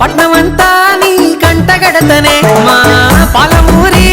పట్నమంతా నీ కంటగడతనే మా పాలమూరి